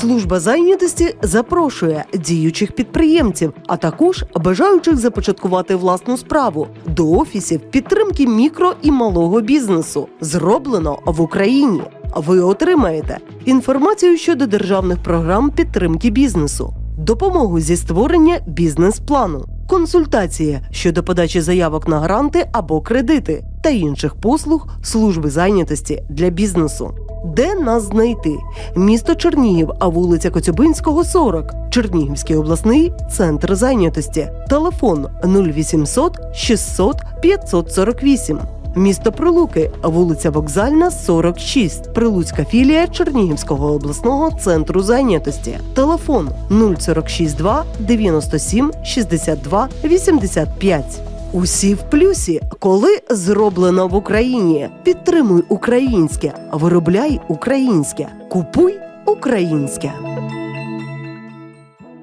Служба зайнятості запрошує діючих підприємців, а також бажаючих започаткувати власну справу до офісів підтримки мікро і малого бізнесу. Зроблено в Україні. Ви отримаєте інформацію щодо державних програм підтримки бізнесу, допомогу зі створення бізнес-плану, консультації щодо подачі заявок на гранти або кредити та інших послуг служби зайнятості для бізнесу. Де нас знайти? Місто Чернігів, а вулиця Коцюбинського, 40. Чернігівський обласний центр зайнятості. Телефон 0800 600 548. Місто Прилуки, вулиця Вокзальна, 46. Прилуцька філія Чернігівського обласного центру зайнятості. Телефон 0462 97 62 85. Усі в плюсі, коли зроблено в Україні. Підтримуй українське, виробляй українське, купуй українське.